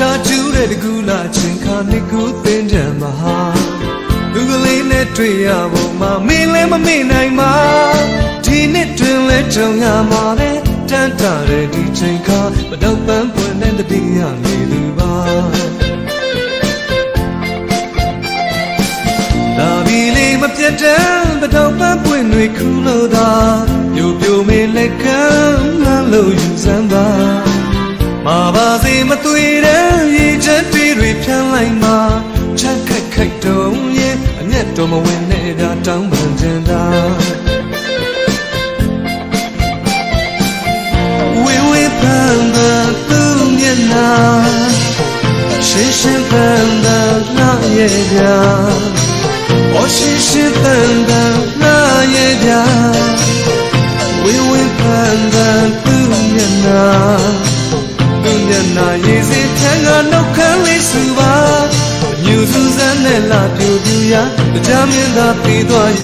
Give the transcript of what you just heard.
တာကျူးတဲ့တကူလာချင်းခါနှစ်ခုသင်ကြမှာဟာလူကလေးနဲ့တွေ့ရဖို့မမင်းလည်းမမေ့နိုင်ပါဒီနှစ်တွင်လဲကြုံရမှာလေတန်တာတဲ့ဒီချိန်ခါမတော့ပန်းပွင့်တဲ့တတိယနေသူပါလာပြီလေးမပြတ်တမ်းမတော့ပန်းပွင့်တွေခူးလို့သာ စေမသွေတဲ့ရေချက်တွေတွေဖြန်းလိုက်မှာချက်ခက်ခက်တုံးရဲ့အမျက်တော်မဝင်နေတာတောင်းပန်ချင်တာဝေဝေပန်းပန်းသူ့မျက်နှာရှင်းရှင်းပန်းပန်းလာရဲ့ပြာ哦ရှင်းရှင်းပန်းပန်းလာရဲ့ပြာဝေဝေပန်းပန်းသူ့ မျက်နှာရည်စင်ထန်ကနှုတ်ခမ်းလေးစုပါအညူစူးစမ်းနဲ့လာပြူပြူရတရားမြင်သာပြီးသွား